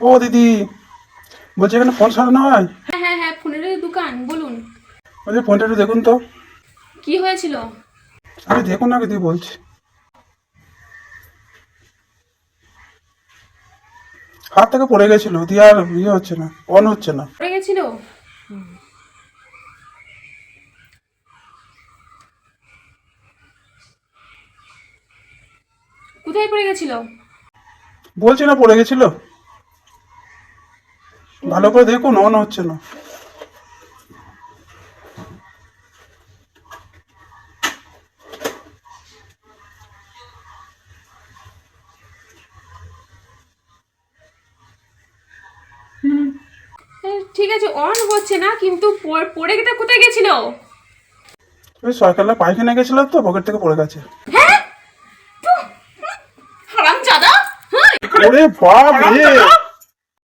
ও দিদি বলছি এখানে ফোন সারানো হয়? হ্যাঁ হ্যাঁ হ্যাঁ ফোনের দোকান বলুন। বলছি ফোনটা একটু দেখুন তো। কি হয়েছিল? আরে দেখুন না দিদি বলছি। হাত থেকে পড়ে গেছিল দিয়ে আর ইয়ে হচ্ছে না অন হচ্ছে না। পড়ে গেছিল? কোথায় পড়ে গেছিল? বলছি না পড়ে গেছিল। ভালো করে দেখুন অন হচ্ছে না। ঠিক আছে অন হচ্ছে না কিন্তু পড়- গেতে কোথায় গেছিল? ওই সরকারলা পায়খানা গেছিল তো পকেট থেকে পড়ে গেছে। হ্যাঁ হারাম